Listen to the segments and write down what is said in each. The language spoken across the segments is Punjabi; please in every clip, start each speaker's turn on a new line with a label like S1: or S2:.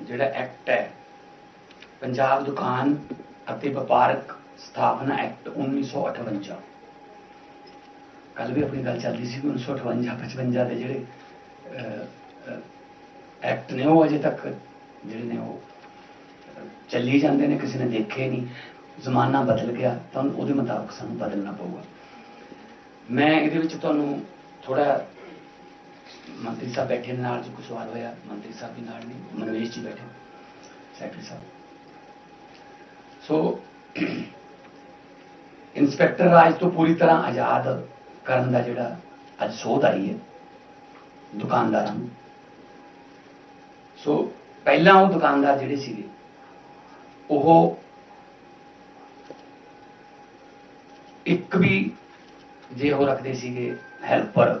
S1: ਜਿਹੜਾ ਐਕਟ ਹੈ, ਪੰਜਾਬ ਦੁਕਾਨ ਅਤੇ ਵਪਾਰਕ ਸਥਾਪਨਾ ਐਕਟ 1958 ਕੱਲ ਵੀ ਆਪਣੀ ਗੱਲ ਚੱਲਦੀ ਸੀ ਕਿ 1958 55 ਦੇ ਜਿਹੜੇ ਐਕਟ ਨੇ ਉਹ ਅਜੇ ਤੱਕ ਜਿਹੜੇ ਨੇ ਉਹ ਚੱਲੀ ਜਾਂਦੇ ਨੇ, ਕਿਸੇ ਨੇ ਦੇਖੇ ਨਹੀਂ, ਜ਼ਮਾਨਾ ਬਦਲ ਗਿਆ, ਤਾਂ ਉਹਦੇ ਮੁਤਾਬਕ ਸਾਨੂੰ ਬਦਲਣਾ ਪਊਗਾ। ਮੈਂ ਇਹਦੇ ਵਿੱਚ ਤੁਹਾਨੂੰ ਥੋੜਾ ਮੰਤਰੀ ਸਾਹਿਬ ਬੈਠੇ ਨੇ ਨਾਲ, ਜੀ ਕੋਈ ਸਵਾਲ ਹੋਇਆ, ਮੰਤਰੀ ਸਾਹਿਬ ਵੀ ਨਾਲ ਨਹੀਂ ਮਨਵੇਸ਼ ਜੀ ਬੈਠੇ ਸੈਕਟਰੀ ਸਾਹਿਬ। ਸੋ ਇੰਸਪੈਕਟਰ ਰਾਜ ਤੋਂ ਪੂਰੀ ਤਰ੍ਹਾਂ ਆਜ਼ਾਦ ਕਰਨ ਦਾ ਜਿਹੜਾ ਅੱਜ ਸੋਧ ਆਈ ਹੈ, ਦੁਕਾਨਦਾਰਾਂ ਨੂੰ। ਸੋ ਪਹਿਲਾਂ ਉਹ ਦੁਕਾਨਦਾਰ ਜਿਹੜੇ ਸੀਗੇ, ਉਹ ਇੱਕ ਵੀ ਜੇ ਉਹ ਰੱਖਦੇ ਸੀਗੇ ਹੈਲਪਰ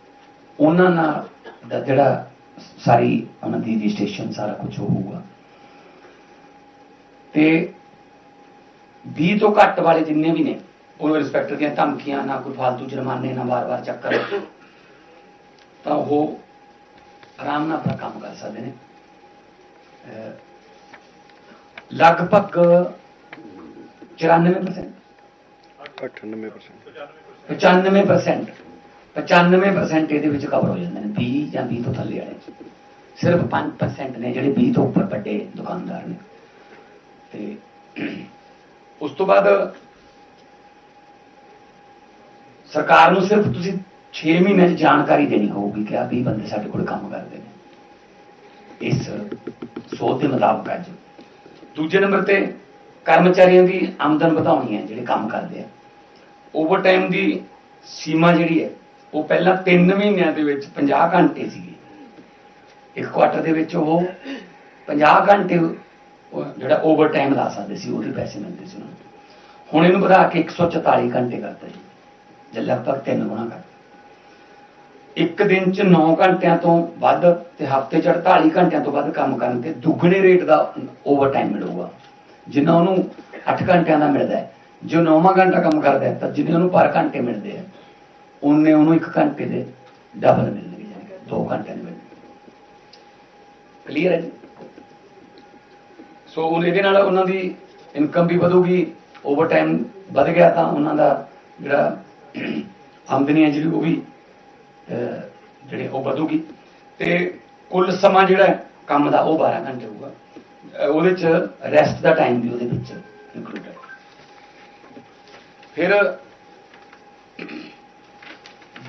S1: ਉਹਨਾਂ ਨਾਲ ਦਾ ਜਿਹੜਾ ਸਾਰੀ ਉਹਨਾਂ ਦੀ ਰਜਿਸਟ੍ਰੇਸ਼ਨ ਸਾਰਾ ਕੁਝ ਹੋਊਗਾ। ਤੇ 20 ਤੋਂ ਘੱਟ ਵਾਲੇ ਜਿੰਨੇ ਵੀ ਨੇ ਉਹ ਇੰਸਪੈਕਟਰ ਦੀਆਂ ਧਮਕੀਆਂ ਨਾ ਕੋਈ ਫालतू ਜੁਰਮਾਨੇ ਨਾ ਵਾਰ-ਵਾਰ ਚੱਕਰ ਤਾਂ ਉਹ ਆਰਾਮ ਨਾਲ ਆਪਣਾ ਕੰਮ ਕਰ ਸਕਦੇ ਨੇ। ਲਗਭਗ 94%
S2: 98%
S1: 95% 95% ਇਹਦੇ ਵਿੱਚ ਕਵਰ ਹੋ ਜਾਂਦੇ ਨੇ 20 ਜਾਂ 20 ਤੋਂ ਥੱਲੇ ਵਾਲੇ। ਸਿਰਫ 5% ਨੇ ਜਿਹੜੇ 20 ਤੋਂ ਉੱਪਰ ਵੱਡੇ ਦੁਕਾਨਦਾਰ ਨੇ। ਤੇ ਉਸ ਤੋਂ ਬਾਅਦ ਸਰਕਾਰ ਨੂੰ ਸਿਰਫ ਤੁਸੀਂ 6 ਮਹੀਨੇ ਦੀ ਜਾਣਕਾਰੀ ਦੇਣੀ ਹੋਊਗੀ ਕਿ ਆ 20 ਬੰਦੇ ਸਾਡੇ ਕੋਲ ਕੰਮ ਕਰਦੇ ਨੇ। ਇਸ ਸੋਧ ਦੇ ਮੁਤਾਬਕ ਅੱਜ ਦੂਜੇ ਨੰਬਰ ਤੇ ਕਰਮਚਾਰੀਆਂ ਦੀ ਆਮਦਨ ਵਧਾਉਣੀ ਹੈ, ਜਿਹੜੇ ਕੰਮ ਕਰਦੇ ਆ। ਓਵਰਟਾਈਮ ਦੀ ਸੀਮਾ ਜਿਹੜੀ ਹੈ ਉਹ ਪਹਿਲਾਂ 3 ਮਹੀਨਿਆਂ ਦੇ ਵਿੱਚ 50 ਘੰਟੇ ਸੀਗੇ। ਇੱਕ ਕੁਆਟਰ ਦੇ ਵਿੱਚ ਉਹ 50 ਘੰਟੇ ਜਿਹੜਾ ਓਵਰ ਟਾਈਮ ਲਾ ਸਕਦੇ ਸੀ, ਉਹਦੇ ਪੈਸੇ ਮਿਲਦੇ ਸੀ ਉਹਨਾਂ ਨੂੰ। ਹੁਣ ਇਹਨੂੰ ਵਧਾ ਕੇ 144 ਘੰਟੇ ਕਰਤਾ ਜੀ। ਜੇ ਲਗਭਗ ਤਿੰਨ ਗੁਣਾ ਕਰ। ਇੱਕ ਦਿਨ ਚ 9 ਘੰਟਿਆਂ ਤੋਂ ਵੱਧ ਤੇ ਹਫ਼ਤੇ ਚ 48 ਘੰਟਿਆਂ ਤੋਂ ਵੱਧ ਕੰਮ ਕਰਨ ਤੇ ਦੁੱਗਣੇ ਰੇਟ ਦਾ ਓਵਰ ਟਾਈਮ ਮਿਲੂਗਾ। ਜਿੰਨਾ ਉਹਨੂੰ 8 ਘੰਟਿਆਂ ਦਾ ਮਿਲਦਾ ਹੈ। ਜੋ 9ਵਾਂ ਘੰਟਾ ਕੰਮ ਕਰਦਾ ਹੈ, ਤਾਂ ਜਿੰਨੇ ਉਹਨੂੰ ਪਰ ਘੰਟੇ ਮਿਲਦੇ ਆ ਉਹਨੇ ਉਹਨੂੰ 1 ਘੰਟੇ ਦੇ ਡਬਲ ਮਿਲਣਗੇ ਜਾਨੀ ਕਿ 2 ਘੰਟੇ ਦੇ ਮਿਲਣਗੇ ਕਲੀਅਰ ਹੈ ਜੀ? ਸੋ ਉਹ ਇਹਦੇ ਨਾਲ ਉਹਨਾਂ ਦੀ ਇਨਕਮ ਵੀ ਵਧੂਗੀ ਓਵਰ ਟਾਈਮ ਵਧ ਗਿਆ ਤਾਂ ਉਹਨਾਂ ਦਾ ਜਿਹੜਾ ਆਮਦਨੀ ਹੈ ਜਿਹੜੀ ਉਹ ਵੀ ਜਿਹੜੇ ਉਹ ਵਧੂਗੀ। ਤੇ ਕੁੱਲ ਸਮਾਂ ਜਿਹੜਾ ਕੰਮ ਦਾ ਉਹ 12 ਘੰਟੇ ਹੋਊਗਾ। ਉਹਦੇ ਚ ਰੈਸਟ ਦਾ ਟਾਈਮ ਵੀ ਉਹਦੇ ਵਿੱਚ ਇਨਕਲੂਡ ਹੈ। ਫਿਰ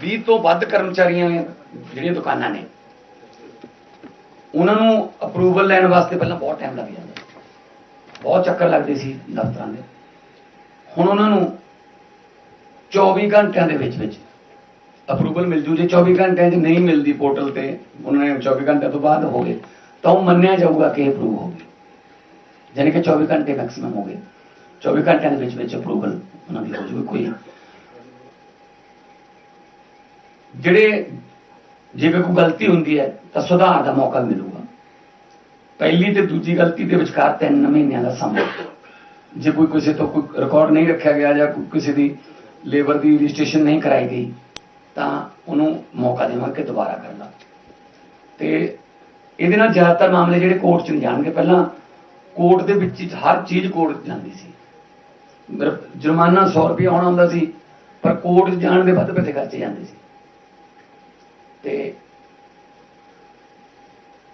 S1: 20 ਤੋਂ ਵੱਧ ਕਰਮਚਾਰੀਆਂ ਜਿਹੜੀਆਂ ਦੁਕਾਨਾਂ ਨੇ, ਉਹਨਾਂ ਨੂੰ ਅਪਰੂਵਲ ਲੈਣ ਵਾਸਤੇ ਪਹਿਲਾਂ ਬਹੁਤ ਟਾਈਮ ਲੱਗ ਜਾਂਦਾ ਬਹੁਤ ਚੱਕਰ ਲੱਗਦੇ ਸੀ ਦਫ਼ਤਰਾਂ ਦੇ। ਹੁਣ ਉਹਨਾਂ ਨੂੰ 24 ਘੰਟਿਆਂ ਦੇ ਵਿੱਚ ਵਿੱਚ ਅਪਰੂਵਲ ਮਿਲ ਜੂ। ਜੇ 24 ਘੰਟਿਆਂ 'ਚ ਨਹੀਂ ਮਿਲਦੀ ਪੋਰਟਲ ਤੇ, ਉਹਨਾਂ ਨੇ 24 ਘੰਟਿਆਂ ਤੋਂ ਬਾਅਦ ਹੋ ਗਏ, ਤਾਂ ਉਹ ਮੰਨਿਆ ਜਾਊਗਾ ਕਿ ਅਪਰੂਵ ਹੋ ਗਈ ਯਾਨੀ ਕਿ 24 ਘੰਟੇ ਮੈਕਸਿਮਮ ਹੋ ਗਏ। 24 ਘੰਟਿਆਂ ਦੇ ਵਿੱਚ ਵਿੱਚ ਅਪਰੂਵਲ ਉਹਨਾਂ ਦੀ ਹੋ ਜੂਗੀ, ਕੋਈ ਜਿਹੜੇ ਜੇਕਰ ਕੋਈ ਗਲਤੀ ਹੁੰਦੀ ਹੈ, ਤਾਂ ਸੁਧਾਰ ਦਾ ਮੌਕਾ ਮਿਲੂਗਾ। ਪਹਿਲੀ ਤੇ ਦੂਜੀ ਗਲਤੀ ਦੇ ਵਿਚਕਾਰ 3 ਮਹੀਨਿਆਂ ਦਾ ਸਮਾਂ। ਜੇ ਕੋਈ ਕਿਸੇ ਤੋਂ ਕੋਈ ਰਿਕਾਰਡ ਨਹੀਂ ਰੱਖਿਆ ਗਿਆ ਜਾਂ ਕਿਸੇ ਦੀ ਲੇਬਰ ਦੀ ਰਜਿਸਟ੍ਰੇਸ਼ਨ ਨਹੀਂ ਕਰਾਈ ਗਈ, ਤਾਂ ਉਹਨੂੰ ਮੌਕਾ ਦੇਵਾਂਗੇ ਦੁਬਾਰਾ ਕਰਨ ਦਾ ਤੇ ਇਹਦੇ ਨਾਲ ਜ਼ਿਆਦਾਤਰ ਮਾਮਲੇ ਜਿਹੜੇ ਕੋਰਟ 'ਚ ਨਹੀਂ ਜਾਣਗੇ, ਪਹਿਲਾਂ ਕੋਰਟ ਦੇ ਵਿੱਚ ਹਰ ਚੀਜ਼ ਕੋਰਟ ਜਾਂਦੀ ਸੀ। ਜੁਰਮਾਨਾ 100 ਰੁਪਏ ਆਉਣਾ ਹੁੰਦਾ ਸੀ, ਪਰ ਕੋਰਟ 'ਚ ਜਾਣ ਦੇ ਵੱਧ ਪੈਸੇ ਖਰਚੇ ਜਾਂਦੇ ਸੀ। ਤੇ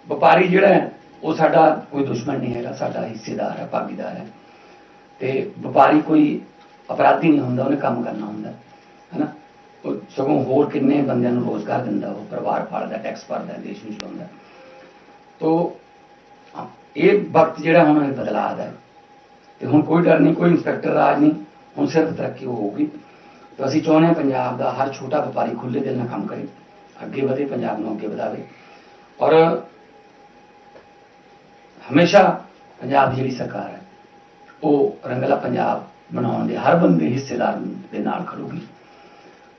S1: ਵਪਾਰੀ ਜਿਹੜਾ ਹੈ, ਉਹ ਸਾਡਾ ਕੋਈ ਦੁਸ਼ਮਣ ਨਹੀਂ ਹੈਗਾ, ਸਾਡਾ ਹਿੱਸੇਦਾਰ ਹੈ, ਭਾਗੀਦਾਰ ਹੈ। ਤੇ ਵਪਾਰੀ ਕੋਈ ਅਪਰਾਧੀ ਨਹੀਂ ਹੁੰਦਾ, ਉਹਨੇ ਕੰਮ ਕਰਨਾ ਹੁੰਦਾ, ਹੈਨਾ? ਉਹ ਸਗੋਂ ਹੋਰ ਕਿੰਨੇ ਬੰਦਿਆਂ ਨੂੰ ਰੋਜ਼ਗਾਰ ਦਿੰਦਾ, ਉਹ ਪਰਿਵਾਰ ਪਾਲਦਾ ਟੈਕਸ ਭਰਦਾ, ਦੇਸ਼ ਨੂੰ ਚਲਾਉਂਦਾ। ਤੋ ਇਹ ਵਕਤ ਜਿਹੜਾ ਹੁਣ ਇਹ ਬਦਲਾਅ ਦਾ ਹੈ। ਤੇ ਹੁਣ ਕੋਈ ਡਰ ਨਹੀਂ, ਕੋਈ ਇੰਸਪੈਕਟਰ ਰਾਜ ਨਹੀਂ, ਹੁਣ ਸਿਰਫ ਤਰੱਕੀ ਹੋਊਗੀ। ਤਾਂ ਅਸੀਂ ਚਾਹੁੰਦੇ ਹਾਂ ਪੰਜਾਬ ਦਾ ਹਰ ਛੋਟਾ ਵਪਾਰੀ ਖੁੱਲੇ ਦਿਲ ਨਾਲ ਕੰਮ ਕਰੇ। ਅੱਗੇ ਵਧੇ, ਪੰਜਾਬ ਨੂੰ ਅੱਗੇ ਵਧਾਵੇ। ਔਰ ਹਮੇਸ਼ਾ ਪੰਜਾਬ ਦੀ ਜਿਹੜੀ ਸਰਕਾਰ ਹੈ, ਉਹ ਰੰਗਲਾ ਪੰਜਾਬ ਬਣਾਉਣ ਦੇ ਹਰ ਬੰਦੇ ਹਿੱਸੇਦਾਰ ਦੇ ਨਾਲ ਖੜੂਗੀ।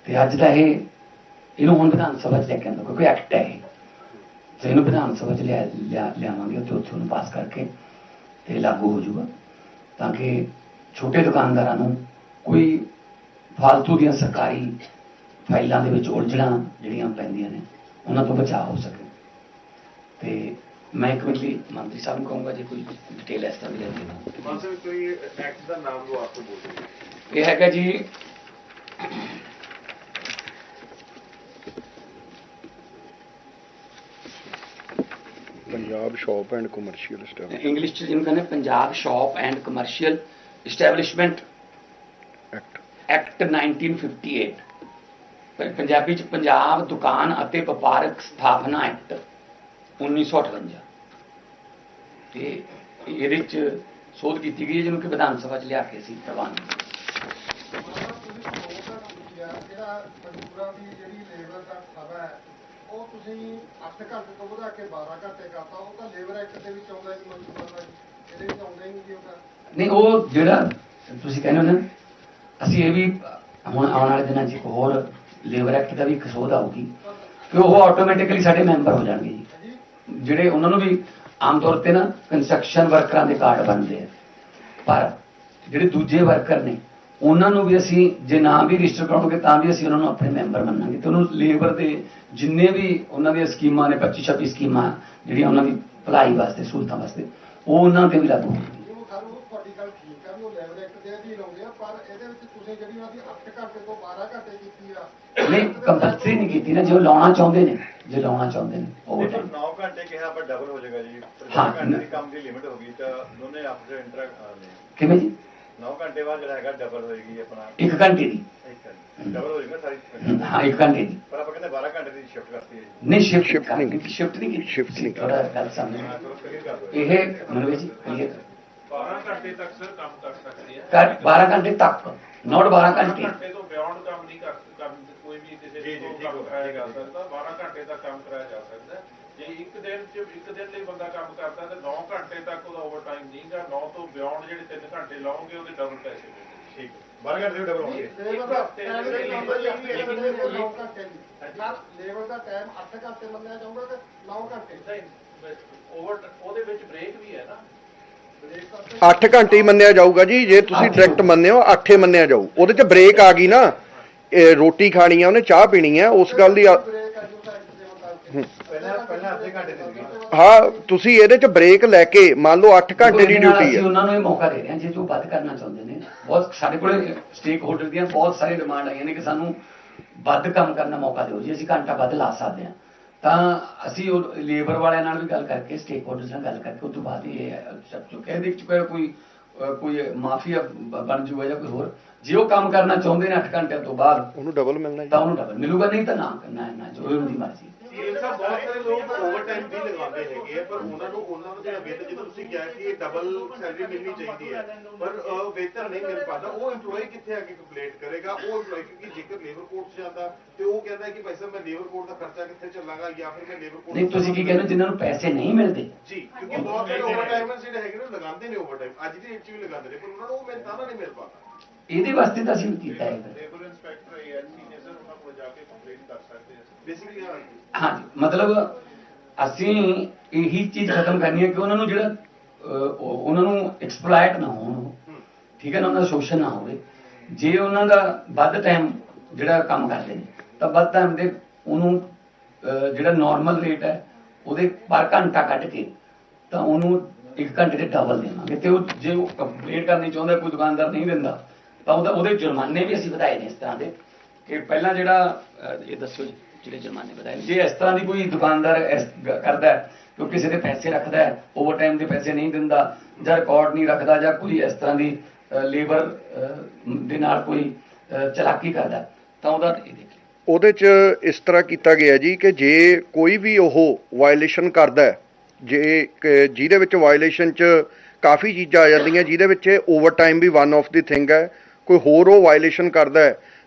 S1: ਤੇ ਅੱਜ ਦਾ ਇਹ, ਇਹਨੂੰ ਹੁਣ ਵਿਧਾਨ ਸਭਾ ਚ ਲੈ ਕੇ ਆਉਂਦਾ, ਕਿਉਂਕਿ ਐਕਟ ਹੈ ਇਹ। ਤੇ ਇਹਨੂੰ ਵਿਧਾਨ ਸਭਾ ਚ ਲਿਆ ਲਿਆ- ਲਿਆਵਾਂਗੇ ਤੇ ਉੱਥੇ ਉਹਨੂੰ ਪਾਸ ਕਰਕੇ ਤੇ ਲਾਗੂ ਹੋ ਜਾਊਗਾ। ਤਾਂ ਕਿ ਛੋਟੇ ਦੁਕਾਨਦਾਰਾਂ ਨੂੰ ਕੋਈ ਫालतू ਦੀਆਂ ਸਰਕਾਰੀ ਫਾਈਲਾਂ ਦੇ ਵਿੱਚ ਉਲਝਣਾ ਜਿਹੜੀਆਂ ਪੈਂਦੀਆਂ ਨੇ ਉਹਨਾਂ ਤੋਂ ਬਚਾਅ ਹੋ ਸਕੇ। ਤੇ ਮੈਂ ਇੱਕ ਮਿੰਟ ਲਈ ਮੰਤਰੀ ਸਾਹਿਬ ਨੂੰ ਕਹੂੰਗਾ ਜੇ ਕੋਈ ਡਿਟੇਲ ਇਸ ਤਰ੍ਹਾਂ ਦੀ ਲੈਣੀ ਹੈ।
S2: ਮਾਸਟਰ ਕੋਈ ਐਕਟ ਦਾ ਨਾਮ ਜੋ ਆਪਕੋ ਬੋਲ
S1: ਇਹ ਹੈਗਾ ਜੀ
S3: Punjab shop and commercial staff
S1: English ਚ ਜਿਹਨੂੰ ਕਹਿੰਦੇ Punjab shop and commercial establishment
S3: act
S1: act 1958 ਪਰ ਪੰਜਾਬੀ ਚ ਪੰਜਾਬ ਦੁਕਾਨ ਅਤੇ ਵਪਾਰਕ ਸਥਾਪਨਾ ਐਕਟ 1958 ਤੇ ਇਹਦੇ ਚ ਸੋਧ ਕੀਤੀ ਗਈ ਜਿਹਨੂੰ ਕਿ ਵਿਧਾਨ ਸਭਾ ਚ ਲਿਆ ਕੇ ਸੀ ਪ੍ਰਵਾਨ
S4: ਜਿਹੜਾ ਮਜ਼ਦੂਰਾਂ ਦੀ ਜਿਹੜੀ ਲੇਬਰ ਦਾ ਸਭਾ ਹੈ। ਉਹ ਤੁਸੀਂ 8 ਘੰਟੇ ਤੋਂ ਵਧਾ ਕੇ 12 ਘੰਟੇ ਕਰਤਾ ਉਹ ਤਾਂ ਲੇਬਰ ਐਕਟ ਦੇ ਵਿੱਚ ਆਉਂਦਾ ਜੀ ਮਜ਼ਦੂਰਾਂ ਦਾ ਇਹਦੇ ਵਿੱਚ ਆਉਂਦਾ ਹੀ ਨਹੀਂ ਜੀ
S1: ਨਹੀਂ ਉਹ ਜਿਹੜਾ ਤੁਸੀਂ ਕਹਿੰਦੇ ਹੋ ਨਾ, ਅਸੀਂ ਇਹ ਵੀ ਹੁਣ ਆਉਣ ਵਾਲੇ ਦਿਨਾਂ 'ਚ ਇੱਕ ਹੋਰ ਲੇਬਰ ਐਕਟ ਦਾ ਵੀ ਇੱਕ ਸੋਧ ਆਊਗੀ ਕਿ ਉਹ ਆਟੋਮੈਟਿਕਲੀ ਸਾਡੇ ਮੈਂਬਰ ਹੋ ਜਾਣਗੇ ਜੀ। ਜਿਹੜੇ ਉਹਨਾਂ ਨੂੰ ਵੀ ਆਮ ਤੌਰ ਤੇ ਨਾ ਕੰਸਟਰਕਸ਼ਨ ਵਰਕਰਾਂ ਦੇ ਕਾਰਡ ਬਣਦੇ ਆ। ਪਰ ਜਿਹੜੇ ਦੂਜੇ ਵਰਕਰ ਨੇ, ਉਹਨਾਂ ਨੂੰ ਵੀ ਅਸੀਂ ਜੇ ਨਾ ਵੀ ਰਜਿਸਟਰ ਕਰਾਉਣਗੇ, ਤਾਂ ਵੀ ਅਸੀਂ ਉਹਨਾਂ ਨੂੰ ਆਪਣੇ ਮੈਂਬਰ ਮੰਨਾਂਗੇ। ਤੇ ਉਹਨੂੰ ਲੇਬਰ ਦੇ ਜਿੰਨੇ ਵੀ ਉਹਨਾਂ ਦੀਆਂ ਸਕੀਮਾਂ ਨੇ 25 26 ਸਕੀਮਾਂ ਜਿਹੜੀਆਂ ਉਹਨਾਂ ਦੀ ਭਲਾਈ ਵਾਸਤੇ, ਸਹੂਲਤਾਂ ਵਾਸਤੇ, ਉਹ ਉਹਨਾਂ ਤੇ ਵੀ ਲਾਗੂ ਹੋਣਗੀਆਂ
S4: ਤੁਹਾਡੀ ਗੱਲ ਠੀਕ ਹੈ ਵੀ ਉਹ ਲੇਬਰ ਐਕਟ ਦੇ ਅਧੀਨ ਆਉਂਦੇ ਆ, ਪਰ ਇਹਦੇ ਵਿੱਚ ਤੁਸੀਂ ਜਿਹੜੀ ਉਹਨਾਂ ਦੀ 8 ਘੰਟੇ ਤੋਂ 12 ਘੰਟੇ ਕੀਤੀ
S1: ਨਹੀਂ ਕੰਪਲਸਰੀ ਨਹੀਂ ਕੀਤੀ ਨਾ ਜੇ ਉਹ ਲਾਉਣਾ ਚਾਹੁੰਦੇ ਨੇ ਜੇ ਲਾਉਣਾ ਚਾਹੁੰਦੇ ਨੇ ਉਹ
S2: ਪਰ 9 ਘੰਟੇ ਕਿਹਾ ਪਰ ਡਬਲ ਹੋ ਜਾਏਗਾ ਜੀ।
S1: ਹਾਂ।
S2: 9 ਘੰਟੇ ਦੀ ਕੰਮ ਦੀ ਲਿਮਿਟ ਹੋ ਗਈ ਤਾਂ ਦੋਨੇ ਆਪਸ ਵਿੱਚ ਇੰਟਰ
S1: ਕਿਵੇਂ ਜੀ?
S2: 9 ਘੰਟੇ ਬਾਅਦ ਜਿਹੜਾ ਹੈਗਾ ਡਬਲ ਹੋਏਗੀ ਆਪਣਾ।
S1: ਇੱਕ ਘੰਟੇ ਦੀ।
S2: ਡਬਲ ਹੋ ਜਾਏਗਾ ਸਾਰੀ
S1: ਹਾਂ ਇੱਕ ਘੰਟੇ ਦੀ।
S2: ਪਰ ਆਪਾਂ ਕਹਿੰਦੇ 12 ਘੰਟੇ ਦੀ ਸ਼ਿਫਟ ਕਰਤੀ ਹੈ
S1: ਨਹੀਂ ਸ਼ਿਫਟ
S3: Shift ਨਹੀਂ ਕੀਤੀ।
S1: ਸ਼ਿਫਟ ਨਹੀਂ ਕੀਤੀ।
S3: Shift ਨਹੀਂ ਕੀਤੀ।
S1: ਥੋੜਾ ਗੱਲ ਸਮਝ ਇਹ ਮਨਵੇ ਜੀ clear
S5: 12 ਘੰਟੇ ਤੱਕ ਸਰ ਕੰਮ ਕਰ ਸਕਦੇ ਆ
S1: ਕਰ 12 ਘੰਟੇ ਤੱਕ ਨੋਟ 12 ਘੰਟੇ
S5: ਘੰਟੇ ਤੋਂ ਬਿਯੋਂਡ ਕੰਮ ਨਹੀਂ ਕਰ ਕਰ ਕੋਈ ਵੀ ਕਿਸੇ
S2: ਜੀ, ਜੀ,
S5: ਤੋਂ
S2: ਠੀਕ
S5: ਕੰਮ
S2: ਹੋ ਗਿਆ,
S5: ਕਰਾਇਆ ਜਾ
S2: ਹੋ।
S5: ਸਕਦਾ 12 ਘੰਟੇ ਤੱਕ ਕੰਮ ਕਰਾਇਆ ਜਾ ਸਕਦਾ ਹੈ। ਜੇ ਇੱਕ ਦਿਨ ਚ ਇੱਕ ਦਿਨ ਲਈ ਬੰਦਾ ਕੰਮ ਕਰਦਾ ਤੇ 9 ਘੰਟੇ ਤੱਕ ਉਹਦਾ ਓਵਰਟਾਈਮ ਨਹੀਂਗਾ 9 ਤੋਂ ਬਿਯੋਂਡ ਜਿਹੜੇ 3 ਘੰਟੇ ਲਾਓਗੇ ਉਹਦੇ ਡਬਲ ਪੈਸੇ ਮਿਲਣਗੇ
S2: ਠੀਕ 12 ਘੰਟੇ ਦੀ ਡਬਲ ਹੋਣਗੇ।
S4: ਲੇਬਰ ਦਾ ਟਾਈਮ ਇਹ ਆਉਂਦਾ ਜੀ ਅੱਠ ਘੰਟੇ ਦੇ 9 ਘੰਟੇ ਦੀ ਸਰ ਲੇਬਰ ਦਾ ਟਾਈਮ 8 ਘੰਟੇ ਮੰਨਿਆ ਜਾਊਗਾ ਕਿ 9 ਘੰਟੇ।
S5: ਨਹੀਂ ਓਵਰ ਉਹਦੇ ਵਿੱਚ ਬ੍ਰੇਕ ਵੀ ਹੈ ਨਾ।
S4: ਬ੍ਰੇਕ ਕਰਕੇ
S3: 8 ਘੰਟੇ ਹੀ ਮੰਨਿਆ ਜਾਊਗਾ ਜੀ ਜੇ ਤੁਸੀਂ। ਡਾਇਰੈਕਟ ਮੰਨਿਓ 8 ਮੰਨਿਆ ਜਾਊ। ਉਹਦੇ ਚ ਬ੍ਰੇਕ ਆ ਗਈ ਨਾ ਇਹ ਰੋਟੀ ਖਾਣੀ ਆ ਉਹਨੇ ਚਾਹ ਪੀਣੀ ਆ ਉਸ ਗੱਲ ਦੀ ਆ-
S4: ਬ੍ਰੇਕ ਆ ਜੂਗਾ ਐਕਟ ਦੇ ਮੁਤਾਬਕ
S2: ਪਹਿਲਾਂ ਪਹਿਲਾਂ ਅੱਧੇ ਘੰਟੇ ਦੀ ਸੀਗੀ
S3: ਹਾਂ ਤੁਸੀਂ ਇਹਦੇ ਚ ਬ੍ਰੇਕ ਲੈ ਕੇ ਮੰਨ ਲਓ 8 ਘੰਟੇ ਦੀ
S1: ਇਹਦੇ ਨਾਲ
S3: ਡਿਊਟੀ
S1: ਅਸੀਂ
S3: ਹੈ
S1: ਉਹਨਾਂ ਨੂੰ ਇਹ ਮੌਕਾ ਦੇ ਰਹੇ ਹਾਂ ਜੇ ਜੋ ਵੱਧ ਕਰਨਾ ਚਾਹੁੰਦੇ ਨੇ। ਬਹੁਤ ਸਾਡੇ ਕੋਲੇ ਸਟੇਕ ਹੋਲਡਰ ਦੀਆਂ ਬਹੁਤ ਸਾਰੀ ਡਿਮਾਂਡ ਆਈਆਂ ਨੇ ਕਿ ਸਾਨੂੰ ਵੱਧ ਕੰਮ ਕਰਨ ਦਾ ਮੌਕਾ ਦਿਓ। ਜੀ ਅਸੀਂ ਘੰਟਾ ਵੱਧ ਲਾ ਸਕਦੇ ਹਾਂ ਤਾਂ ਅਸੀਂ ਉਹ ਲੇਬਰ ਵਾਲਿਆਂ ਨਾਲ ਵੀ ਗੱਲ ਕਰਕੇ ਸਟੇਕ ਹੋਲਡਰਸ ਨਾਲ ਗੱਲ ਕਰਕੇ ਉਸ ਤੋਂ ਬਾਅਦ ਹੀ ਇਹ ਸਭ ਜੋ ਕਹਿ ਦੇ ਚੁੱਕਾ ਕੋਈ ਕੋਈ ਮਾਫੀਆ ਬਣ ਜੂਗਾ ਜਾਂ ਕੋਈ ਹੋਰ ਜੇ ਉਹ ਕੰਮ ਕਰਨਾ ਚਾਹੁੰਦੇ ਨੇ 8 ਘੰਟਿਆਂ ਤੋਂ ਬਾਅਦ
S3: ਉਹਨੂੰ ਡਬਲ ਮਿਲਣਾ
S1: ਤਾਂ ਉਹਨੂੰ ਡਬਲ ਮਿਲੂਗਾ ਨਹੀਂ ਤਾਂ ਨਾ ਕਰਨਾ ਹੈ ਨਾ ਜੋ ਉਹਦੀ ਮਰਜ਼ੀ।
S2: ਇਹ ਸਭ ਬਹੁਤ ਸਾਰੇ ਲੋਕ ਓਵਰ ਟਾਈਮ ਵੀ ਲਗਾਉਂਦੇ ਹੈਗੇ ਆ, ਪਰ ਉਹਨਾਂ ਨੂੰ ਉਹਨਾਂ ਨੂੰ ਜਿਹੜਾ ਵੇਤਨ ਜਦੋਂ ਤੁਸੀਂ ਕਿਹਾ ਕਿ ਇਹ ਡਬਲ ਸੈਲਰੀ ਮਿਲਣੀ ਚਾਹੀਦੀ ਹੈ ਪਰ ਅਹ, ਵੇਤਨ ਨਹੀਂ ਮਿਲ ਪਾਉਂਦਾ ਉਹ EMPLOYE ਕਿੱਥੇ ਆ ਕੇ ਕੰਪਲੇਂਟ ਕਰੇਗਾ? ਉਹ EMPLOYE ਕਿਉਂਕਿ ਜੇਕਰ ਲੇਬਰ ਕੋਰਟ 'ਚ ਜਾਂਦਾ ਤੇ ਉਹ ਕਹਿੰਦਾ ਹੈ ਕਿ ਭਾਈ ਸਾਹਿਬ ਮੈਂ ਲੇਬਰ ਕੋਰਟ ਦਾ ਖਰਚਾ ਕਿੱਥੇ ਚੱਲਾਂਗਾ ਜਾਂ ਫਿਰ ਮੈਂ ਲੇਬਰ ਕੋਰਟ
S1: ਨਹੀਂ ਤੁਸੀਂ ਕੀ ਕਹਿੰਦੇ ਹੋ ਜਿਨ੍ਹਾਂ ਨੂੰ ਪੈਸੇ ਨਹੀਂ ਮਿਲਦੇ?
S2: ਜੀ ਕਿਉਂਕਿ ਬਹੁਤ ਸਾਰੇ ਓਵਰਟਾਈਮਰਸ ਜਿਹੜੇ ਹੈਗੇ ਨੇ ਉਹ ਲਗਾਉਂਦੇ ਨੇ ਓਵਰਟਾਈਮ ਅੱਜ ਦੀ ਡੇਟ 'ਚ ਵੀ ਲਗਾਉਂਦੇ ਨੇ ਪਰ ਉਹਨਾਂ ਨੂੰ ਉਹ ਮਿਹਨਤਾਨਾ ਨਹੀਂ ਮਿਲ ਪਾਉਂਦਾ।
S1: ਇਹਦੇ ਵਾਸਤੇ ਤਾਂ ਅਸੀਂ ਕੀਤਾ ਹੈ।
S5: ਲੇਬਰ ਇੰਸਪੈਕਟਰ ਏਐਲਸੀ ਨੇ ਕੋਲ ਜਾ ਕੇ ਕੰਪਲੇਂਟ ਕਰ ਸਕਦੇ ਆ।
S2: ਬੇਸਿਕਲੀ ਹਾਂ।
S1: ਹਾਂਜੀ ਮਤਲਬ ਅਸੀਂ ਇਹੀ ਚੀਜ਼ ਖਤਮ ਕਰਨੀ ਹੈ ਕਿ ਉਹਨਾਂ ਨੂੰ ਜਿਹੜਾ ਉਹਨਾਂ ਨੂੰ ਐਕਸਪਲੋਇਟ ਨਾ ਹੋਣ। ਠੀਕ ਹੈ ਨਾ ਉਹਨਾਂ ਦਾ ਸ਼ੋਸ਼ਣ ਨਾ ਹੋਵੇ। ਜੇ ਉਹਨਾਂ ਦਾ ਵੱਧ ਟਾਈਮ ਜਿਹੜਾ ਕੰਮ ਕਰਦੇ ਨੇ ਤਾਂ ਵੱਧ ਟਾਈਮ ਦੇ ਉਹਨੂੰ ਜਿਹੜਾ ਨਾਰਮਲ ਰੇਟ ਹੈ ਉਹਦੇ ਪਰ ਘੰਟਾ ਕੱਢ ਕੇ ਤਾਂ ਉਹਨੂੰ ਇੱਕ ਘੰਟੇ ਦੇ ਡਬਲ ਦੇਵਾਂਗੇ। ਤੇ ਉਹ ਜੇ ਉਹ ਕੰਪਲੀਟ ਕਰਨੀ ਚਾਹੁੰਦਾ ਕੋਈ ਦੁਕਾਨਦਾਰ ਨਹੀਂ ਦਿੰਦਾ ਤਾਂ ਉਹਦਾ ਉਹਦੇ ਜੁਰਮਾਨੇ ਵੀ ਅਸੀਂ ਵਧਾਏ ਨੇ ਇਸ ਤਰ੍ਹਾਂ ਦੇ। ਕਿ ਪਹਿਲਾਂ ਜਿਹੜਾ ਇਹ ਦੱਸੋ ਜੀ ਜਿਹੜੇ ਜੁਰਮਾਨੇ ਵਧਾਏ ਨੇ। ਜੇ ਇਸ ਤਰ੍ਹਾਂ ਦੀ ਕੋਈ ਦੁਕਾਨਦਾਰ ਕਰਦਾ ਕਿ ਕਿਸੇ ਦੇ ਪੈਸੇ ਰੱਖਦਾ ਹੈ ਓਵਰਟਾਈਮ ਦੇ ਪੈਸੇ ਨਹੀਂ ਦਿੰਦਾ ਜਾਂ ਰਿਕਾਰਡ ਨਹੀਂ ਰੱਖਦਾ ਜਾਂ ਕੋਈ ਇਸ ਤਰ੍ਹਾਂ ਦੀ ਲੇਬਰ ਦੇ ਨਾਲ ਕੋਈ ਚਲਾਕੀ ਕਰਦਾ ਤਾਂ ਉਹਦਾ ਇਹ ਦੇਖ
S3: ਉਹਦੇ 'ਚ ਇਸ ਤਰ੍ਹਾਂ ਕੀਤਾ ਗਿਆ ਜੀ ਕਿ ਜੇ ਕੋਈ ਵੀ ਉਹ ਵਾਇਲੇਸ਼ਨ ਕਰਦਾ ਹੈ ਜੇ ਜਿਹਦੇ ਵਿੱਚ ਵਾਇਲੇਸ਼ਨ 'ਚ ਕਾਫੀ ਚੀਜ਼ਾਂ ਆ ਜਾਂਦੀਆਂ ਜਿਹਦੇ ਵਿੱਚ ਓਵਰਟਾਈਮ ਵੀ ਵਨ ਆਫ ਦੀ ਥਿੰਗ ਹੈ ਕੋਈ ਹੋਰ ਉਹ ਵਾਇਲੇਸ਼ਨ ਕਰਦਾ ਹੈ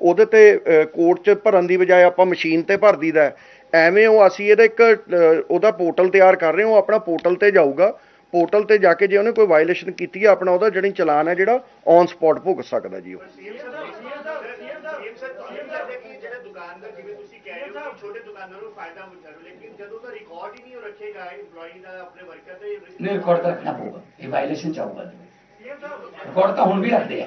S3: ਉਹਦੇ ਤੇ ਕੋਰਟ 'ਚ ਭਰਨ ਦੀ ਬਜਾਏ ਆਪਾਂ ਮਸ਼ੀਨ ਤੇ ਭਰ ਦਈਦਾ ਹੈ। ਐਵੇਂ ਉਹ ਅਸੀਂ ਇਹਦਾ ਇੱਕ ਉਹਦਾ ਪੋਰਟਲ ਤਿਆਰ ਕਰ ਰਹੇ ਹਾਂ ਉਹ ਆਪਣਾ ਪੋਰਟਲ ਤੇ ਜਾਊਗਾ। ਪੋਰਟਲ ਤੇ ਜਾ ਕੇ ਜੇ ਉਹਨੇ ਕੋਈ ਵਾਇਲੇਸ਼ਨ ਕੀਤੀ ਹੈ ਆਪਣਾ ਉਹਦਾ ਜਿਹੜੀ ਚਲਾਨ ਹੈ ਜਿਹੜਾ ਔਨ ਸਪੌਟ ਭੁਗਤ ਸਕਦਾ ਜੀ ਉਹ।
S6: ਜਿਹੜੇ ਦੁਕਾਨਦਾਰ ਜਿਵੇਂ ਤੁਸੀਂ ਕਹਿ ਰਹੇ ਹੋ ਕਿ ਛੋਟੇ ਦੁਕਾਨਦਾਰਾਂ ਨੂੰ ਫਾਇਦਾ ਹੁੰਦਾ ਹੈ ਲੇਕਿਨ ਜਦੋਂ ਦਾ ਰਿਕਾਰਡ ਹੀ ਨਹੀਂ ਉਹ ਰੱਖੇਗਾ EMPLOYEE ਦਾ ਆਪਣੇ ਵਰਕਰ ਦਾ
S1: ਨਹੀਂ ਰਿਕਾਰਡ ਤਾਂ ਰੱਖਣਾ ਪਊਗਾ ਇਹ ਵਾਇਲੇਸ਼ਨ ਚਾਹੂਗਾ ਰਿਕਾਰਡ ਤਾਂ ਹੁਣ ਵੀ ਰੱਖਦੇ ਆ।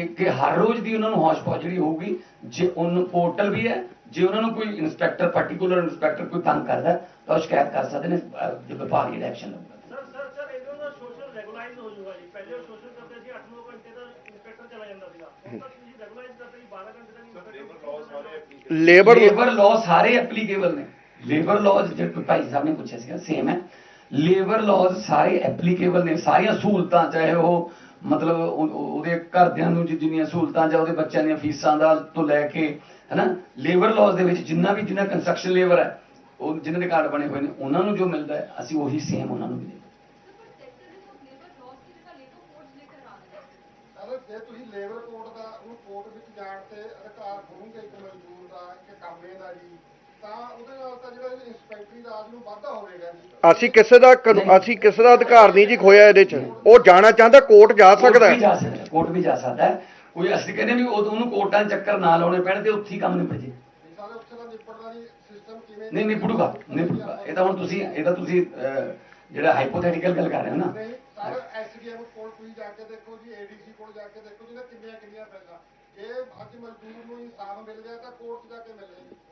S1: ਕਿ ਹਰ ਰੋਜ਼ ਦੀ ਉਹਨਾਂ ਨੂੰ ਹੌਸ਼ ਜਿਹੜੀ ਹੋਊਗੀ। ਜੇ ਉਹਨੂੰ ਪੋਰਟਲ ਵੀ ਹੈ ਜੇ ਉਹਨਾਂ ਨੂੰ ਕੋਈ ਇੰਸਪੈਕਟਰ ਪਾਰਟਿਕੂਲਰ ਇੰਸਪੈਕਟਰ ਕੋਈ ਤੰਗ ਕਰਦਾ ਤਾਂ ਉਹ ਸ਼ਿਕਾਇਤ ਕਰ ਸਕਦੇ ਨੇ ਜੇ ਵਿਭਾਗ ਜਿਹੜਾ ਐਕਸ਼ਨ ਲਊਗਾ
S7: ਸਰ ਸਰ ਸਰ ਇਹਨਾਂ ਦਾ ਸੋਸ਼ਲ ਰੈਗੂਲਾਈਜ਼ ਹੋ ਜਾਊਗਾ ਜੀ। ਪਹਿਲੇ ਸੋਸ਼ਲ ਕਰਦੇ ਸੀ 8-9 ਘੰਟੇ ਦਾ ਇੰਸਪੈਕਟਰ ਚਲਾ ਜਾਂਦਾ ਸੀਗਾ। ਹੁਣ ਤੱਕ ਤੁਸੀਂ ਰੈਗੂਲਾਈਜ਼ ਕਰਦੇ ਜੀ 12 ਘੰਟੇ ਤੱਕ
S3: ਲੇਬਰ
S1: ਲੇਬਰ ਲਾਅ ਸਾਰੇ ਐਪਲੀਕੇਬਲ ਨੇ। ਲੇਬਰ ਲਾਅਜ਼ ਜਿਹੜੇ ਭਾਈ ਸਾਹਿਬ ਨੇ ਪੁੱਛਿਆ ਸੀਗਾ ਸੇਮ ਹੈ। ਲੇਬਰ ਲਾਅਜ਼ ਸਾਰੇ ਐਪਲੀਕੇਬਲ ਨੇ। ਸਾਰੀਆਂ ਸਹੂਲਤਾਂ ਚਾਹੇ ਉਹ ਮਤਲਬ ਉਹਦੇ ਘਰਦਿਆਂ ਨੂੰ ਜਿੰਨੀਆਂ ਸਹੂਲਤਾਂ ਜਾਂ ਉਹਦੇ ਬੱਚਿਆਂ ਦੀਆਂ ਫੀਸਾਂ ਦਾ ਤੋਂ ਲੈ ਕੇ, ਹਨਾ ਲੇਬਰ ਲਾਜ਼ ਦੇ ਵਿੱਚ ਜਿੰਨਾ ਵੀ ਜਿੰਨਾ ਕੰਸਟਰਕਸ਼ਨ ਲੇਬਰ ਹੈ, ਉਹ ਜਿਨ੍ਹਾਂ ਦੇ ਕਾਰਡ ਬਣੇ ਹੋਏ ਨੇ, ਉਹਨਾਂ ਨੂੰ ਜੋ ਮਿਲਦਾ ਹੈ, ਅਸੀਂ ਉਹੀ ਸੇਮ ਉਹਨਾਂ ਨੂੰ
S4: ਮਿਲੇ ਜੇ ਤੁਸੀਂ ਲੇਬਰ ਕੋਡ ਦਾ ਉਹਨੂੰ ਕੋਡ ਵਿੱਚ ਜਾਣ ਤੇ ਅਧਿਕਾਰ ਖੋਹੋਗੇ ਇੱਕ ਮਜ਼ਦੂਰ ਦਾ ਤਾਂ ਉਹਦੇ ਨਾਲ ਤਾਂ ਜਿਹੜਾ ਇੰਸਪੈਕਟਰੀ ਰਾਜ ਨੂੰ ਵਾਧਾ ਹੋਵੇਗਾ ਜੀ
S3: ਅਸੀਂ ਕਿਸੇ ਦਾ ਕਾਨੂੰ- ਅਸੀਂ ਕਿਸੇ ਦਾ ਅਧਿਕਾਰ ਨਹੀਂ ਜੀ ਖੋਇਆ ਇਹਦੇ 'ਚ। ਉਹ ਜਾਣਾ ਚਾਹੁੰਦਾ ਕੋਰਟ ਜਾ ਸਕਦਾ
S1: ਕੋਰਟ ਵੀ ਜਾ
S3: ਹੈ
S1: ਸਕਦਾ ਕੋਰਟ ਵੀ ਜਾ ਸਕਦਾ ਹੈ। ਕੋਈ ਅਸੀਂ ਕਹਿੰਦੇ ਵੀ ਉਹ- ਉਹਨੂੰ ਕੋਰਟਾਂ 'ਚ ਚੱਕਰ ਨਾ ਲਾਉਣੇ ਪੈਣ ਤੇ ਉੱਥੇ ਹੀ ਕੰਮ ਨਿਪਟ ਜੇ।
S4: ਸਾਰੇ ਉੱਥੇ ਦਾ ਨਿਪਟਦਾ ਜੀ ਸਿਸਟਮ ਕਿਵੇਂ
S1: ਨਹੀਂ ਨਿਪਟੂਗਾ। ਨਿਪਟੂਗਾ ਇਹ ਤਾਂ ਹੁਣ ਤੁਸੀਂ ਇਹ ਤਾਂ ਤੁਸੀਂ ਅਹ, ਜਿਹੜਾ ਹਾਈਪੋਥੈਟੀਕਲ ਗੱਲ ਕਰ ਰਹੇ ਹੋ ਨਾ।
S4: ਨਹੀਂ ਸਾਰੇ ਐਸਡੀਐਮ ਕੋਲ ਤੁਸੀਂ ਜਾ ਕੇ ਦੇਖੋ ਜੀ ਏਡੀਸੀ ਕੋਲ ਜਾ ਕੇ ਦੇਖੋ ਜਿਹਨੇ ਕਿੰਨੀਆਂ ਕਿੰਨੀਆਂ ਪੈਸਾ। ਜੇ ਅੱਜ ਮਜ਼ਦੂਰ ਨੂੰ ਇਨਸਾਫ ਮਿਲ ਗਿਆ ਤਾਂ ਕੋਰਟ 'ਚ ਜਾ ਕੇ ਮਿਲੇ ਜੀ ਦੂਜੀ ਜਗ੍ਹਾ ਤਾਂ ਮਿਲ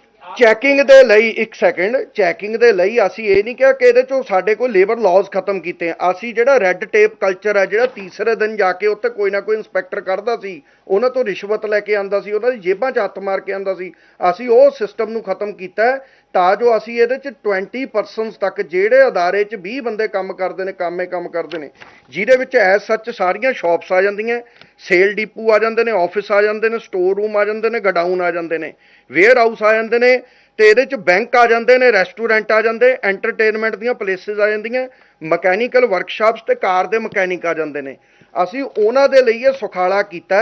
S3: ਚੈਕਿੰਗ ਦੇ ਲਈ ਇੱਕ ਸੈਕਿੰਡ ਚੈਕਿੰਗ ਦੇ ਲਈ ਅਸੀਂ ਇਹ ਨਹੀਂ ਕਿਹਾ ਕਿ ਇਹਦੇ ਚੋਂ ਸਾਡੇ ਕੋਲ ਲੇਬਰ ਲਾਜ਼ ਖਤਮ ਕੀਤੇ ਆ। ਅਸੀਂ ਜਿਹੜਾ ਰੈੱਡ ਟੇਪ ਕਲਚਰ ਹੈ ਜਿਹੜਾ ਤੀਸਰੇ ਦਿਨ ਜਾ ਕੇ ਉੱਥੇ ਕੋਈ ਨਾ ਕੋਈ ਇੰਸਪੈਕਟਰ ਕੱਢਦਾ ਸੀ, ਉਹਨਾਂ ਤੋਂ ਰਿਸ਼ਵਤ ਲੈ ਕੇ ਆਂਦਾ ਸੀ, ਉਹਨਾਂ ਦੀ ਜੇਬਾਂ 'ਚ ਹੱਥ ਮਾਰ ਕੇ ਆਂਦਾ ਸੀ। ਅਸੀਂ ਉਹ ਸਿਸਟਮ ਨੂੰ ਖਤਮ ਕੀਤਾ ਤਾਂ ਜੋ ਅਸੀਂ ਇਹਦੇ 'ਚ 20 ਪਰਸਨਸ ਤੱਕ ਜਿਹੜੇ ਅਦਾਰੇ 'ਚ 20 ਬੰਦੇ ਕੰਮ ਕਰਦੇ ਨੇ, ਕੰਮੇ ਕੰਮ ਕਰਦੇ ਨੇ, ਜਿਹਦੇ ਵਿੱਚ ਐਸ ਸੱਚ ਸਾਰੀਆਂ ਸ਼ਾਪਸ ਆ ਜਾਂਦੀਆਂ ਸੇਲ ਡਿਪੂ ਆ ਜਾਂਦੇ ਨੇ ਆਫਿਸ ਆ ਜਾਂਦੇ ਨੇ ਸਟੋਰ ਰੂਮ ਆ ਜਾਂਦੇ ਨੇ ਗਡਾਊਨ ਆ ਜਾਂਦੇ ਨੇ ਵੇਅਰ ਹਾਊਸ ਆ ਜਾਂਦੇ ਨੇ, ਤੇ ਇਹਦੇ 'ਚ ਬੈਂਕ ਆ ਜਾਂਦੇ ਨੇ ਰੈਸਟੋਰੈਂਟ ਆ ਜਾਂਦੇ ਐਂਟਰਟੇਨਮੈਂਟ ਦੀਆਂ ਪਲੇਸਿਸ ਆ ਜਾਂਦੀਆਂ ਮਕੈਨੀਕਲ ਵਰਕਸ਼ਾਪਸ ਤੇ ਕਾਰ ਦੇ ਮਕੈਨਿਕ ਆ ਜਾਂਦੇ ਨੇ। ਅਸੀਂ ਉਹਨਾਂ ਦੇ ਲਈ ਇਹ ਸੁਖਾਲਾ ਕੀਤਾ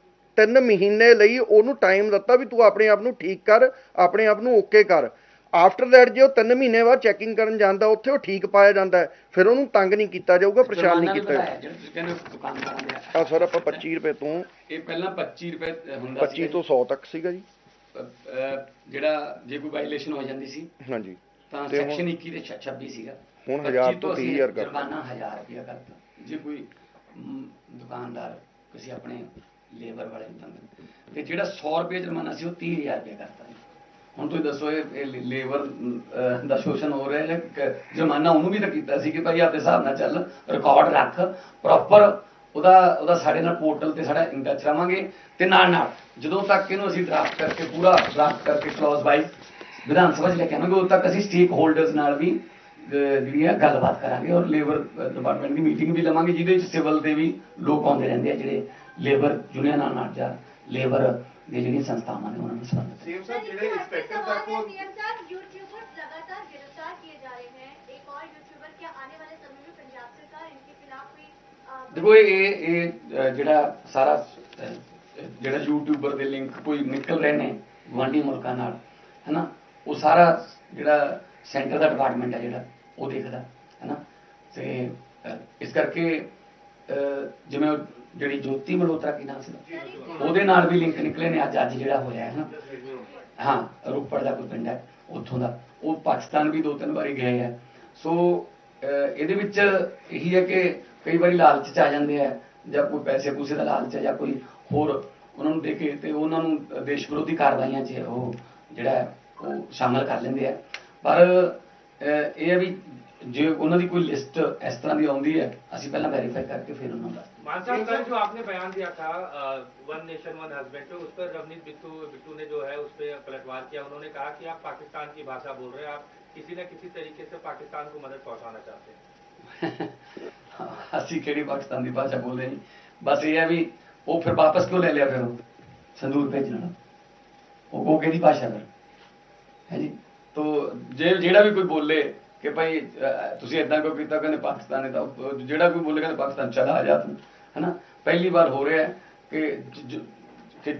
S3: 3 ਮਹੀਨੇ ਲਈ ਉਹਨੂੰ ਟਾਈਮ ਦਿੱਤਾ ਵੀ ਤੂੰ ਆਪਣੇ ਆਪ ਨੂੰ ਠੀਕ ਕਰ ਆਪਣੇ ਆਪ ਨੂੰ ਓਕੇ ਕਰ। ਆਫਟਰ ਦੈਟ ਜੇ ਉਹ 3 ਮਹੀਨੇ ਬਾਅਦ ਚੈਕਿੰਗ ਕਰਨ ਜਾਂਦਾ ਉੱਥੇ ਉਹ ਠੀਕ ਪਾਇਆ ਜਾਂਦਾ ਫਿਰ ਉਹਨੂੰ ਤੰਗ ਨਹੀਂ ਕੀਤਾ ਜਾਊਗਾ ਪਰੇਸ਼ਾਨ ਨਹੀਂ ਕੀਤਾ ਜਾਊਗਾ। ਆ ਸਰ ਆਪਾਂ 25 ਰੁਪਏ ਤੋਂ
S1: ਇਹ ਪਹਿਲਾਂ 25 ਰੁਪਏ ਹੁੰਦਾ
S3: 25 ਤੋਂ 100 ਤੱਕ ਸੀਗਾ ਜੀ।
S1: ਜਿਹੜਾ ਜੇ ਕੋਈ ਵਾਇਲੇਸ਼ਨ ਹੋ ਜਾਂਦੀ ਸੀ
S3: ਹਾਂਜੀ।
S1: ਤਾਂ
S3: ਤੇ
S1: ਸੈਕਸ਼ਨ 21 ਦੇ 26 ਸੀਗਾ।
S3: ਹੁਣ
S1: 25
S3: 1000 ਤੋਂ
S1: ਅਸੀਂ
S3: 30000 ਕਰਤਾ।
S1: ਜੁਰਮਾਨਾ 1000 ਰੁਪਇਆ ਕਰਤਾ। ਜੇ ਕੋਈ ਦੁਕਾਨਦਾਰ ਕਿਸੇ ਆਪਣੇ ਲੇਬਰ ਵਾਲੇ ਨੂੰ ਤੰਗ ਤੇ ਜਿਹੜਾ 100 ਰੁਪਏ ਜੁਰਮਾਨਾ ਸੀ, ਉਹ 30000 ਰੁਪਇਆ ਕਰਤਾ ਹੁਣ ਤੁਸੀਂ ਦੱਸੋ, ਇਹ ਲੇਬਰ ਦਾ ਸ਼ੋਸ਼ਣ ਹੋ ਰਿਹਾ ਜਾਂ ਜੁਰਮਾਨਾ ਉਹਨੂੰ ਵੀ ਤਾਂ ਕੀਤਾ ਸੀ ਕਿ ਭਾਈ ਆਪਦੇ ਹਿਸਾਬ ਨਾਲ ਚੱਲ ਰਿਕਾਰਡ ਰੱਖ ਪ੍ਰੋਪਰ ਉਹਦਾ ਉਹਦਾ ਸਾਡੇ ਨਾਲ ਪੋਰਟਲ ਤੇ ਸਾਡਾ ਇਨ ਟੱਚ ਰਵਾਂਗੇ ਤੇ ਨਾਲ ਨਾਲ ਜਦੋਂ ਤੱਕ ਇਹਨੂੰ ਅਸੀਂ ਡਰਾਫਟ ਕਰਕੇ ਪੂਰਾ ਡਰਾਫਟ ਕਰਕੇ ਕਲੌਜ਼ ਵਾਈਜ਼ ਵਿਧਾਨ ਸਭਾ 'ਚ ਲੈ ਕੇ ਆਵਾਂਗੇ, ਉਦੋਂ ਤੱਕ ਅਸੀਂ ਸਟੇਕ ਹੋਲਡਰਸ ਨਾਲ ਵੀ ਜਿਹੜੀ ਹੈ ਗੱਲਬਾਤ ਕਰਾਂਗੇ ਔਰ ਲੇਬਰ ਡਿਪਾਰਟਮੈਂਟ ਦੀ ਮੀਟਿੰਗ ਵੀ ਲਵਾਂਗੇ, ਜਿਹਦੇ ਵਿੱਚ ਸਿਵਲ ਦੇ ਵੀ ਲੋਕ ਆਉਂਦੇ ਰਹਿੰਦੇ ਆ, ਜਿਹੜੇ ਲੇਬਰ ਯੂਨੀਅਨ ਨਾਲ ਨਾਲ ਜਾਂ ਲੇਬਰ ਦੀ ਜਿਹੜੀਆਂ ਸੰਸਥਾਵਾਂ ਨੇ ਉਹਨਾਂ ਨੂੰ ਸੰਬੰਧਿਤ
S2: ਸੀਐਮ ਸਾਹਿਬ ਜਿਹੜੇ ਇੰਸਪੈਕਟਰ ਤੱਕ ਉਹ
S8: ਸੀਐਮ ਸਾਹਿਬ ਯੂਟਿਊਬਰ ਲਗਾਤਾਰ ਗ੍ਰਿਫਤਾਰ ਕੀਏ ਜਾ ਰਹੇ ਹਨ ਇੱਕ ਔਰ ਯੂਟਿਊਬਰ ਕੇ ਆਨੇ ਵਾਲੇ ਸਮੇਂ ਵਿੱਚ ਪੰਜਾਬ ਸਰਕਾਰ ਇਨਕੇ ਖਿਲਾਫ ਵੀ
S1: ਦੇਖੋ ਇਹ ਇਹ ਜਿਹੜਾ ਸਾਰਾ ਜਿਹੜਾ ਯੂਟਿਊਬਰ ਦੇ ਲਿੰਕ ਕੋਈ ਨਿਕਲ ਰਹੇ ਨੇ ਵਾਂਡੀ ਮੁਲਕਾਂ ਨਾਲ ਹੈਨਾ? ਉਹ ਸਾਰਾ ਜਿਹੜਾ ਸੈਂਟਰ ਦਾ ਡਿਪਾਰਟਮੈਂਟ ਹੈ ਜਿਹੜਾ ਉਹ ਦੇਖਦਾ ਹੈਨਾ? ਤੇ ਇਸ ਕਰਕੇ ਜਿਵੇਂ ਜਿਹੜੀ ਜੋਤੀ ਮਲਹੋਤਰਾ ਕੀ ਨਾਮ ਸੀ? ਉਹਦੇ ਨਾਲ ਵੀ ਲਿੰਕ ਨਿਕਲੇ ਨੇ, ਅੱਜ ਅੱਜ ਜਿਹੜਾ ਹੋਇਆ ਹੈ ਨਾ। ਹਾਂ, ਰੋਪੜ ਦਾ ਕੋਈ ਪਿੰਡ ਹੈ, ਉੱਥੋਂ ਦਾ। ਉਹ ਪਾਕਿਸਤਾਨ ਵੀ ਦੋ ਤਿੰਨ ਵਾਰੀ ਗਏ ਆ। ਸੋ ਇਹਦੇ ਵਿੱਚ ਇਹੀ ਹੈ ਕਿ ਕਈ ਵਾਰੀ ਲਾਲਚ ਚ ਆ ਜਾਂਦੇ ਆ, ਜਾਂ ਕੋਈ ਪੈਸੇ ਪੂਸੇ ਦਾ ਲਾਲਚ ਹੈ ਜਾਂ ਕੋਈ ਹੋਰ ਉਹਨਾਂ ਨੂੰ ਦੇ ਕੇ ਤੇ ਉਹਨਾਂ ਨੂੰ ਦੇਸ਼ ਵਿਰੋਧੀ ਕਾਰਵਾਈਆਂ 'ਚ ਉਹ ਜਿਹੜਾ ਉਹ ਸ਼ਾਮਲ ਕਰ ਲੈਂਦੇ ਆ। ਪਰ ਇਹ ਹੈ ਵੀ ਜੇ ਉਹਨਾਂ ਦੀ ਕੋਈ ਲਿਸਟ ਇਸ ਤਰ੍ਹਾਂ ਦੀ ਆਉਂਦੀ ਹੈ, ਅਸੀਂ ਪਹਿਲਾਂ ਵੈਰੀਫਾਈ ਕਰਕੇ ਫਿਰ ਉਹਨਾਂ ਨੂੰ ਦੱਸ
S9: मान साहब कल जो आपने बयान दिया था वन नेशन वन हस्बैंड उस पर रवनीत बिट्टू बिट्टू ने जो है उस पर पलटवार किया उन्होंने कहा कि आप पाकिस्तान की भाषा बोल रहे हैं आप किसी न किसी तरीके से पाकिस्तान को मदद पहुंचाना चाहते हैं
S1: ਅਸੀਂ ਕਿਹੜੀ ਪਾਕਿਸਤਾਨ ਦੀ ਭਾਸ਼ਾ ਬੋਲਦੇ ਨਹੀਂ ਬਸ ਇਹ ਹੈ ਵੀ ਉਹ ਫਿਰ ਵਾਪਸ ਕਿਉਂ ਲੈ ਲਿਆ ਫਿਰ ਉਹ ਸੰਦੂਰ ਭੇਜਣ ਵਾਲਾ ਉਹ ਉਹ ਕਿਹਦੀ ਭਾਸ਼ਾ ਫਿਰ ਹੈ ਜੀ ਤੋ ਜੇ ਜਿਹੜਾ ਵੀ ਕੋਈ ਬੋਲੇ ਕਿ ਭਾਈ ਅਹ, ਤੁਸੀਂ ਇਦਾਂ ਕਿਉਂ ਕੀਤਾ ਕਹਿੰਦੇ ਪਾਕਿਸਤਾਨ ਨੇ ਤਾਂ ਉਹ ਜਿਹੜਾ ਕੋਈ ਬੋਲੇ ਕਹਿੰਦੇ ਪਾਕਿਸਤਾਨ ਚਲਾ ਆ ਜਾ ਤੂੰ ਹੈਨਾ ਪਹਿਲੀ ਵਾਰ ਹੋ ਰਿਹਾ ਹੈ ਕਿ ਜ- ਜ- ਕਿ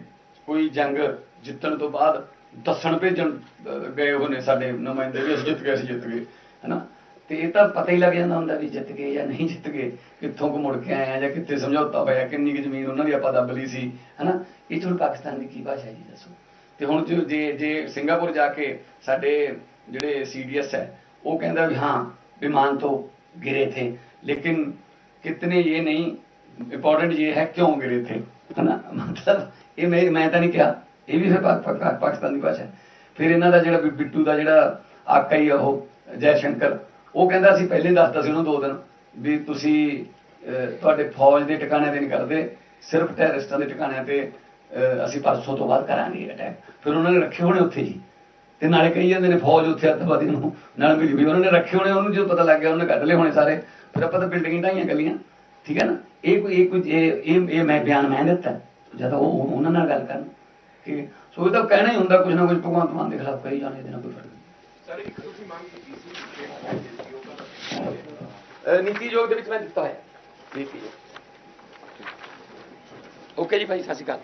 S1: ਕੋਈ ਜੰਗ ਜਿੱਤਣ ਤੋਂ ਬਾਅਦ ਦੱਸਣ ਭੇਜਣ ਅਹ, ਗਏ ਹੋਏ ਨੇ ਸਾਡੇ ਨੁਮਾਇੰਦੇ ਵੀ ਅਸੀਂ ਜਿੱਤ ਗਏ ਅਸੀਂ ਜਿੱਤ ਗਏ ਹੈਨਾ ਤੇ ਇਹ ਤਾਂ ਪਤਾ ਹੀ ਲੱਗ ਜਾਂਦਾ ਹੁੰਦਾ ਵੀ ਜਿੱਤ ਗਏ ਜਾਂ ਨਹੀਂ ਜਿੱਤ ਗਏ ਕਿੱਥੋਂ ਕੋ ਮੁੜ ਕੇ ਆਏ ਆ ਜਾਂ ਕਿੱਥੇ ਸਮਝੌਤਾ ਹੋਇਆ ਕਿੰਨੀ ਕੁ ਜ਼ਮੀਨ ਉਹਨਾਂ ਦੀ ਆਪਾਂ ਦੱਬ ਲਈ ਸੀ ਹਨਾ ਇਹ 'ਚ ਹੁਣ ਪਾਕਿਸਤਾਨ ਦੀ ਕੀ ਭਾਸ਼ਾ ਹੈ ਜੀ ਦੱਸੋ ਤੇ ਹੁਣ ਜੋ- ਜੇ ਜੇ ਸਿੰਗਾਪੁਰ ਜਾ ਕੇ ਸਾਡੇ ਜਿਹੜੇ ਸੀਡੀਐਸ ਹੈ ਉਹ ਕਹਿੰਦਾ ਵੀ ਹਾਂ विमान तो गिरे थे लेकिन कितने ये नहीं इंपॉर्टेंट ये है क्यों गिरे थे है ना मतलब ਇਹ ਮੈਂ ਮੈਂ ਤਾਂ ਨਹੀਂ ਕਿਹਾ ਇਹ ਵੀ ਫਿਰ ਪਾ- ਪਾ- ਪਾਕਿਸਤਾਨ ਦੀ ਭਾਸ਼ਾ ਹੈ। ਫਿਰ ਇਹਨਾਂ ਦਾ ਜਿਹੜਾ ਬਿ- ਬਿੱਟੂ ਦਾ ਜਿਹੜਾ ਆਕਾ ਹੀ ਆ ਉਹ ਜੈ ਸ਼ੰਕਰ ਉਹ ਕਹਿੰਦਾ ਸੀ ਪਹਿਲੇ ਹੀ ਦੱਸਦਾ ਸੀ ਉਹਨੂੰ ਦੋ ਦਿਨ ਵੀ ਤੁਸੀਂ ਅਹ, ਤੁਹਾਡੇ ਫੌਜ ਦੇ ਟਿਕਾਣੇ ਤੇ ਨਹੀਂ ਕਰਦੇ ਸਿਰਫ ਟੈਰਰਿਸਟਾਂ ਦੇ ਟਿਕਾਣਿਆਂ ਤੇ ਅਹ, ਅਸੀਂ ਪਰਸੋਂ ਤੋਂ ਬਾਅਦ ਕਰਾਂਗੇ ਅਟੈਕ ਫਿਰ ਉਹਨਾਂ ਨੇ ਰੱਖੇ ਹੋਣੇ ਉੱਥੇ ਜੀ ਤੇ ਨਾਲੇ ਕਹੀ ਜਾਂਦੇ ਨੇ ਫੌਜ ਉੱਥੇ ਅੱਤਵਾਦੀ ਨੂੰ ਨਾਲ ਮਿਲੀ ਵੀ ਉਹਨਾਂ ਨੇ ਰੱਖੇ ਹੋਣੇ ਉਹਨੂੰ ਜਦੋਂ ਪਤਾ ਲੱਗ ਗਿਆ ਉਹਨੇ ਕੱਢ ਲਏ ਹੋਣੇ ਸਾਰੇ ਫਿਰ ਆਪਾਂ ਤਾਂ ਬਿਲਡਿੰਗਾਂ ਢਾਈਆਂ ਗੱਲੀਆਂ ਠੀਕ ਹੈ ਨਾ? ਇਹ ਕੋਈ ਇਹ ਕੋਈ ਇਹ ਇਹ ਮੈਂ ਬਿਆਨ ਮੈਂ ਦਿੱਤਾ ਜਦ ਉਹ ਉਹ- ਉਹਨਾਂ ਨਾਲ ਗੱਲ ਕਰਨ। ਕਿ ਸੋ ਇਹ ਤਾਂ ਕਹਿਣਾ ਹੀ ਹੁੰਦਾ ਕੁਝ ਨਾ ਕੁਝ ਭਗਵੰਤ ਮਾਨ ਦੇ ਖਿਲਾਫ ਕਹੀ ਜਾਣੇ ਇਹਦੇ ਨਾਲ ਕੋਈ ਫ਼ਰਕ ਨਹੀਂ।
S5: ਸਰ ਇੱਕ ਤੁਸੀਂ ਮੰਗ ਕੀਤੀ ਸੀ
S1: ਅਹ ਨੀਤੀ ਯੋਗ ਦੇ ਵਿੱਚ ਮੈਂ ਦਿੱਤਾ ਹੋਇਆ ਨੀਤੀ ਓਕੇ ਜੀ ਭਾਈ ਸਤਿ ਸ਼੍ਰੀ ਅਕਾਲ।